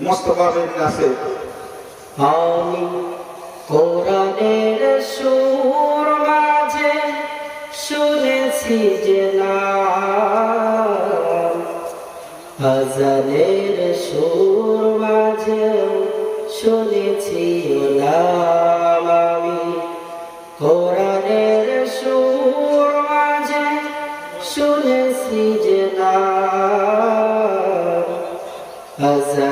মোস্তফাবের কাছে। আমি কোরআনের সুর মাঝে শুনেছি যে নাম। হাজারের সুর মাঝে শুনেছি আমি কোরআনের সুর মাঝে শুনেছি যে হাজারের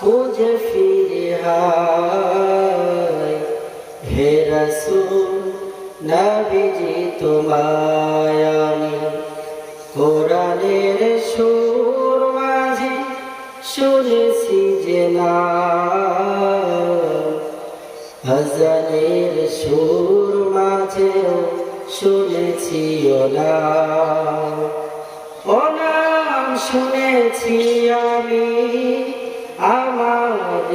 খুঁজে ফিরে হায়। হে রসুল, নবীজি তোমায় কোরআনের সুর মাঝে শুনেছি যে না হাজানের সুর মাঝেও শুনেছি ওলা ও নাম শুনেছি আমি।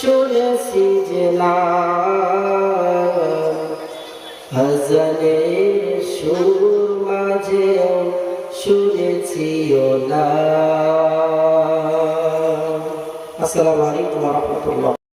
শুনেছি যে নাম হাজারের সুর মাঝেও শুনেছি ওলা আসসালামু আলাইকুম রহমতুল্লাহ।